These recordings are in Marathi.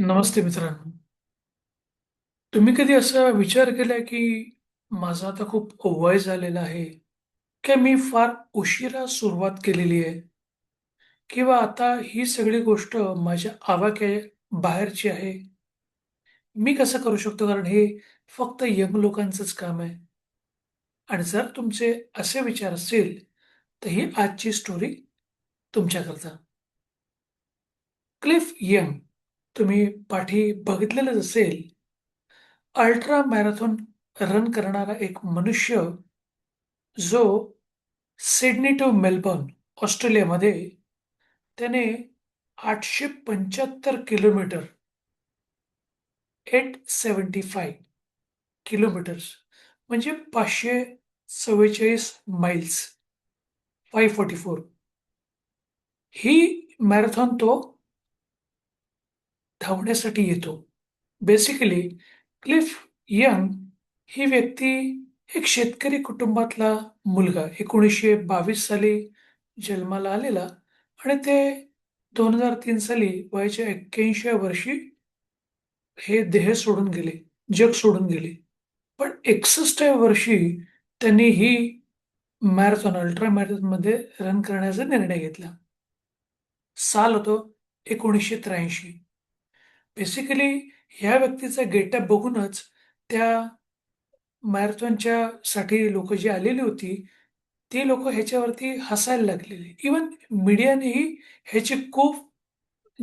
नमस्ते मित्रांनो. तुम्ही कधी असा विचार केलाय की माझं आता खूप वय झालेलं आहे, की मी फार उशिरा सुरुवात केलेली आहे किंवा आता ही सगळी गोष्ट माझ्या आवाक्या बाहेरची आहे. मी कसं करू शकतो? कारण हे फक्त यंग लोकांचंच काम आहे. आणि जर तुमचे असे विचार असतील, तर ही आजची स्टोरी तुमच्याकरता. क्लिफ यंग तुम्ही पाठी बघितलेलंच असेल. अल्ट्रा मॅरेथॉन रन करणारा एक मनुष्य, जो सिडनी टू मेलबर्न ऑस्ट्रेलियामध्ये त्याने 875 किलोमीटर 875 किलोमीटर्स म्हणजे पाचशे चव्वेचाळीस माईल्स फाय फोर्टी फोर ही मॅरेथॉन तो धावण्यासाठी येतो. बेसिकली क्लिफ यंग ही व्यक्ती एक शेतकरी कुटुंबातला मुलगा 1922 साली जन्माला आलेला आणि ते 2003 साली वयाच्या 81व्या वर्षी हे देह सोडून गेले, जग सोडून गेले. पण 61व्या वर्षी त्यांनी ही मॅरेथॉन, अल्ट्रा मॅरेथॉनमध्ये रन करण्याचा निर्णय घेतला. साल होतो एकोणीसशे त्र्याऐंशी बेसिकली ह्या व्यक्तीचा गेटअप बघूनच त्या मॅरेथॉनच्या साठी लोकं जी आलेली होती, ती लोकं ह्याच्यावरती हसायला लागलेली. इव्हन मीडियानेही ह्याची खूप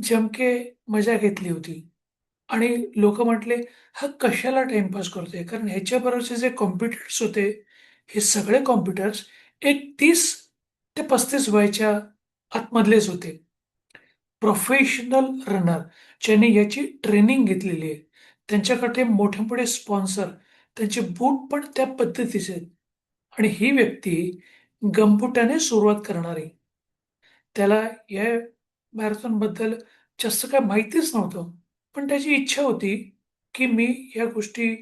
जमके मजा घेतली होती आणि लोकं म्हटले, "हा कशाला टाईमपास करतोय?" कारण ह्याच्याबरोबरचे जे कॉम्प्युटर्स होते, हे सगळे कॉम्प्युटर्स एक तीस ते 35 वयाच्या आतमधलेच होते. प्रोफेशनल रनर ज्यांनी याची ट्रेनिंग घेतलेली आहे. त्यांच्याकडे मोठे-मोठे स्पॉन्सर, त्यांचे बूट पण त्या पद्धतीचे आहेत आणि ही व्यक्ती गमबुटाने सुरुवात करणारी त्याला या मॅरेथॉनबद्दल जास्त काही माहितीच नव्हतं. पण त्याची इच्छा होती, की मी या गोष्टी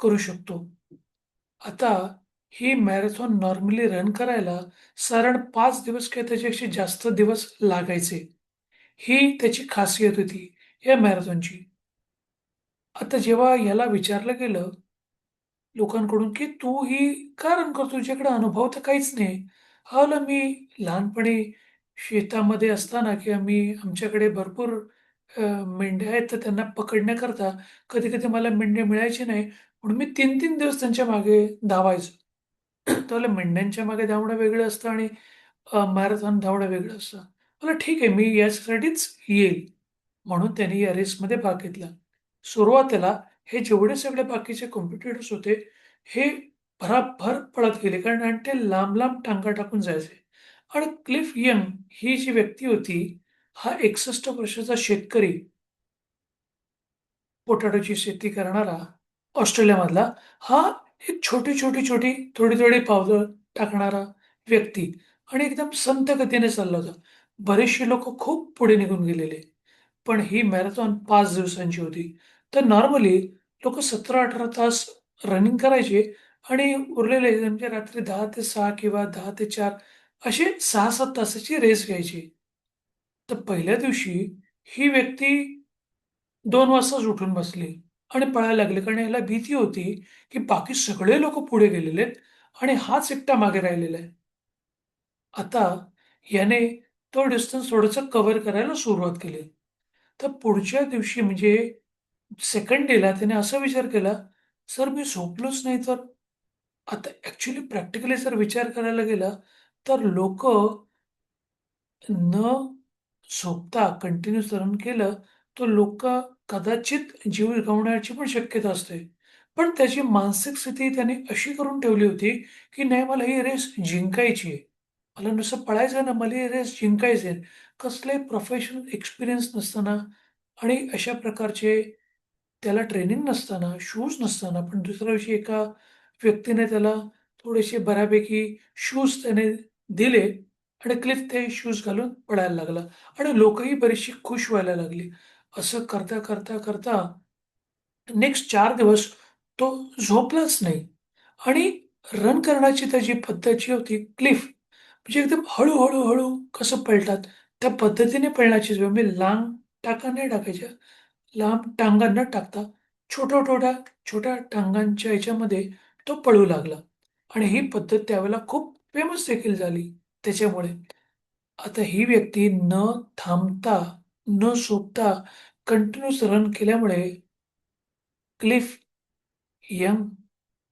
करू शकतो. आता ही मॅरेथॉन नॉर्मली रन करायला साधारण पाच दिवस किंवा त्याच्यापेक्षा जास्त दिवस लागायचे. ही त्याची खासियत होती या मॅरेथॉनची. आता जेव्हा याला विचारलं गेलं लोकांकडून, की "तू ही का रन करतो? तुझ्याकडे अनुभव तर काहीच नाही." हा बोलला, "मी लहानपणी शेतामध्ये असताना किंवा मी आमच्याकडे भरपूर मेंढ्या आहेत, तर त्यांना पकडण्याकरता कधी-कधी मला मेंढे मिळायचे नाही, म्हणून मी 3-3 दिवस त्यांच्या मागे धावायचो." तो "मेंढ्यांच्या मागे धावणं वेगळं असतं आणि मॅरेथॉन धावणं वेगळं असतं." म्हणलं, "ठीक आहे, मी यासाठीच येईल." म्हणून त्यांनी या रेसमध्ये भाग घेतला. सुरुवातीला हे जेवढे सगळे बाकीचे कॉम्पिटिटर्स होते, हे भराभर पळत गेले कारण आणि ते लांब-लांब टांगा टाकून जायचे आणि क्लिफ यंग ही जी व्यक्ती होती, हा 61 वर्षाचा शेतकरी पोटॅटोची शेती करणारा ऑस्ट्रेलियामधला, हा एक छोटी, छोटी, छोटी, थोडी-थोडी पावलं टाकणारा व्यक्ती आणि एकदम संथ गतीने चालला होता. बरेचसे लोक खूप पुढे निघून गेलेले. पण ही मॅरेथॉन पाच दिवसांची होती. तर नॉर्मली लोक सतरा अठरा तास रनिंग करायचे आणि उरलेले म्हणजे रात्री दहा ते सहा किंवा दहा ते चार असे 6-7 तासाची रेस घ्यायची. तर पहिल्या दिवशी ही व्यक्ती दोन वाजताच उठून बसली आणि पळायला लागली. कारण याला भीती होती, की बाकी सगळे लोक पुढे गेलेले आहेत आणि हाच एकटा मागे राहिलेला आहे. आता याने तो डिस्टन्स थोडंसं कव्हर करायला सुरुवात केली. तर पुढच्या दिवशी म्हणजे सेकंड डेला त्याने असा विचार केला, "सर मी झोपलोच नाही तर?" आता ॲक्चुअली प्रॅक्टिकली जर विचार करायला गेला, तर लोकं न झोपता कंटिन्यूअस रन केलं, तर लोकं कदाचित जीव गमावण्याची पण शक्यता असते. पण त्याची मानसिक स्थिती त्याने अशी करून ठेवली होती, की नाही मला ही रेस जिंकायची आहे. मला नुसतं पळायचं ना, मला रेस जिंकायचे आहे. कसलाही प्रोफेशनल एक्सपिरियन्स नसताना आणि अशा प्रकारचे त्याला ट्रेनिंग नसताना, शूज नसताना, पण दुसऱ्या दिवशी एका व्यक्तीने त्याला थोडेसे बऱ्यापैकी शूज त्याने दिले आणि क्लिफ ते शूज घालून पळायला लागला आणि लोकही बरीचशी खुश व्हायला लागली. असं करता, करता, करता नेक्स्ट चार दिवस तो झोपलाच नाही आणि रन करण्याची त्याची पद्धत जी होती क्लिफ म्हणजे एकदम हळूहळू हळू कसं पळतात त्या पद्धतीने पळण्याची म्हणजे लांब टाका नाही टाकायच्या. लांब टांगा न टाकता छोट्या-छोट्या छोट्या टांगांच्या याच्यामध्ये तो पळू लागला आणि ही पद्धत त्यावेळेला खूप फेमस देखील झाली त्याच्यामुळे. आता ही व्यक्ती न थांबता, न सोपता कंटिन्यूस रन केल्यामुळे क्लिफ यंग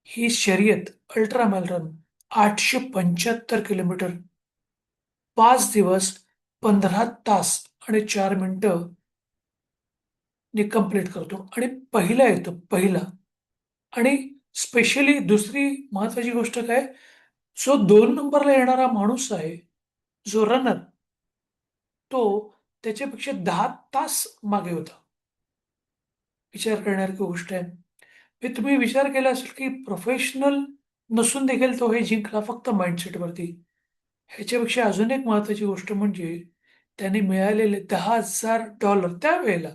ही शर्यत अल्ट्रा मॅल रन आठशे पंच्याहत्तर किलोमीटर पाच दिवस, 15 तास आणि 4 मिनिटं ने कंप्लीट करतो आणि पहिला येतो पहिला आणि स्पेशली दुसरी महत्त्वाची गोष्ट काय, जो दोन नंबरला येणारा माणूस आहे, जो रनर तो त्याच्यापेक्षा दहा तास मागे होता. विचार करण्यासारखी गोष्ट आहे. मी तुम्ही विचार केला असेल, की प्रोफेशनल नसून देखील तो हे जिंकला फक्त माइंडसेटवरती. ह्याच्यापेक्षा अजून एक महत्त्वाची गोष्ट म्हणजे त्याने मिळालेले $10,000 त्यावेळेला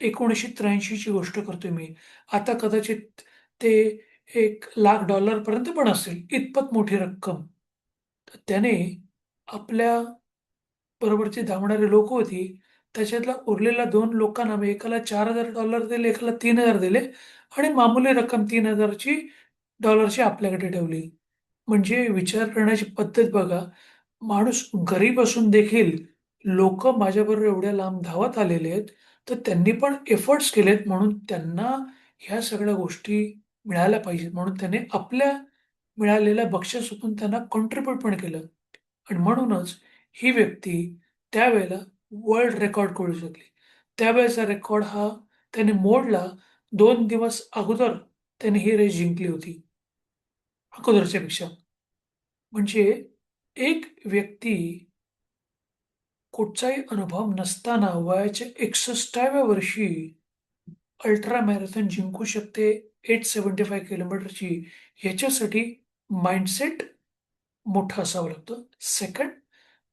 एकोणीसशे त्र्याऐंशीची गोष्ट करतोय मी. आता कदाचित ते एक लाख डॉलरपर्यंत पण असेल, इतपत मोठी रक्कम. तर त्याने आपल्या बरोबरची धावणारी लोक होती, त्याच्यातला उरलेल्या दोन लोकांना मी एकाला $4,000 दिले, एकाला तीन हजार दिले आणि मामूली रक्कम तीन हजारची डॉलरची आपल्याकडे ठेवली. म्हणजे विचार करण्याची पद्धत बघा. माणूस गरीब असून देखील लोकं माझ्याबरोबर एवढ्या लांब धावत आलेले आहेत, तर त्यांनी पण एफर्ट्स केलेत म्हणून त्यांना ह्या सगळ्या गोष्टी मिळायला पाहिजेत. म्हणून त्याने आपल्या मिळालेल्या बक्षिसातून त्यांना कॉन्ट्रिब्यूट पण केलं आणि म्हणूनच ही व्यक्ती त्यावेळेला वर्ल्ड रेकॉर्ड करू शकली. त्यावेळेचा रेकॉर्ड हा त्याने मोडला 2 दिवस अगोदर त्याने ही रेस जिंकली होती. अगोदरच्या पेक्षा. म्हणजे एक व्यक्ती कुठचाही अनुभव नसताना वयाच्या 61व्या वर्षी अल्ट्रा मॅरेथॉन जिंकू शकते 875 किलोमीटरची ह्याच्यासाठी माइंडसेट मोठं असावं लागतं. सेकंड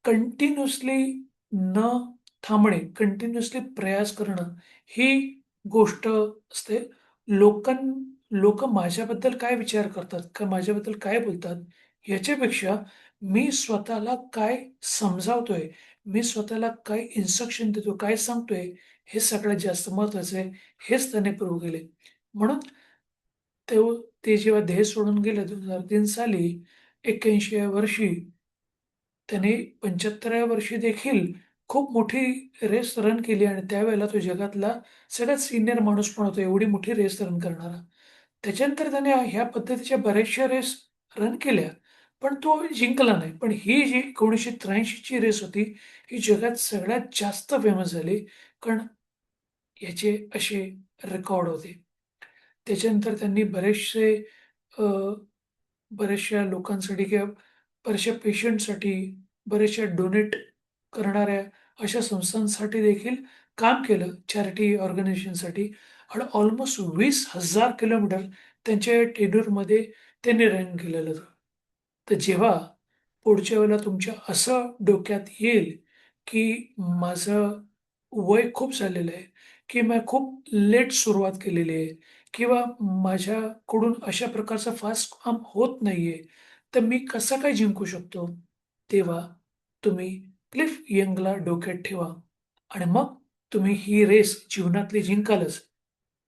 कंटिन्युअसली न थांबणे, कंटिन्युअसली प्रयास करणं ही गोष्ट असते. लोकां लोक माझ्याबद्दल काय विचार करतात? का माझ्याबद्दल काय बोलतात? याच्यापेक्षा मी स्वतःला काय समजावतोय, मी स्वतःला काय इन्स्ट्रक्शन देतो, काय सांगतोय, हे सगळ्यात जास्त महत्त्वाचं आहे. हेच त्याने प्रूव्ह केले. म्हणून ते ते जेव्हा देह सोडून गेले 2003 साली 81व्या वर्षी त्याने 75व्या वर्षी देखील खूप मोठी रेस रन केली आणि त्यावेळेला तो जगातला सगळ्यात सिनियर माणूस पण होता, एवढी मोठी रेस रन करणारा. त्याच्यानंतर त्याने ह्या पद्धतीच्या बऱ्याचशा रेस रन केल्या, पण तो जिंकला नाही. पण ही जी 1983 ची रेस होती, ही जगात सगळ्यात जास्त फेमस झाली, कारण याचे असे रेकॉर्ड होते. त्याच्यानंतर त्यांनी बरेचसे अ, बऱ्याचशा लोकांसाठी किंवा बऱ्याचशा पेशंटसाठी, बऱ्याचशा डोनेट करणाऱ्या अशा संस्थांसाठी देखील काम केलं, चॅरिटी ऑर्गनायझेशनसाठी आणि ऑलमोस्ट वीस हजार किलोमीटर त्यांच्या टेंडूरमध्ये त्यांनी रन केलेलं होतं. तर जेव्हा पुढच्या वेळेला तुमच्या असं डोक्यात येईल, की माझं वय खूप झालेलं आहे, की मी खूप लेट सुरुवात केलेली आहे किंवा माझ्याकडून अशा प्रकारचं फास्ट काम होत नाही आहे तर मी कसं काय जिंकू शकतो? तेव्हा तुम्ही क्लिफ यंगला डोक्यात ठेवा आणि मग तुम्ही ही रेस जीवनातली जिंकालच.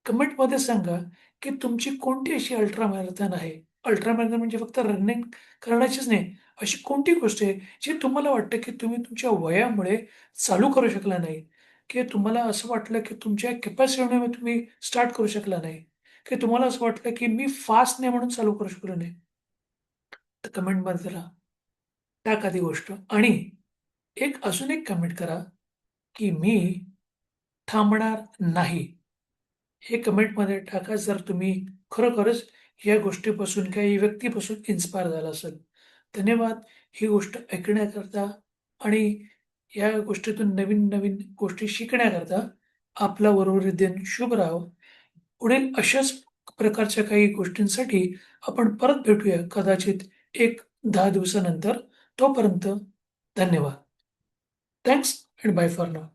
कमेंटमध्ये सांगा, की तुमची कोणती अशी अल्ट्रा मॅरेथॉन आहे? अल्ट्रा मॅरेथॉन म्हणजे फक्त रनिंग करण्याचीच नाही, अशी कोणती गोष्ट आहे, जी तुम्हाला वाटतं, की तुम्ही तुमच्या वयामुळे चालू करू शकला नाही, की तुम्हाला असं वाटलं, की तुमच्या कॅपॅसिटीमुळे तुम्ही स्टार्ट करू शकला नाही, की तुम्हाला असं वाटलं, की मी फास्ट नाही म्हणून चालू करू शकलो नाही. तर कमेंटमध्ये जरा टाका ती गोष्ट आणि एक अजून एक कमेंट करा, की मी थांबणार नाही. हे कमेंटमध्ये टाका जर तुम्ही खरोखरच या गोष्टीपासून किंवा या व्यक्तीपासून इन्स्पायर झाला असेल धन्यवाद. ही गोष्ट ऐकण्याकरता आणि या गोष्टीतून नवीन-नवीन गोष्टी शिकण्याकरता आपला उर्वरित दिन शुभ राहो. पुढील अशाच प्रकारच्या काही गोष्टींसाठी आपण परत भेटूया कदाचित एक दहा दिवसानंतर. तोपर्यंत धन्यवाद. Thanks and bye for now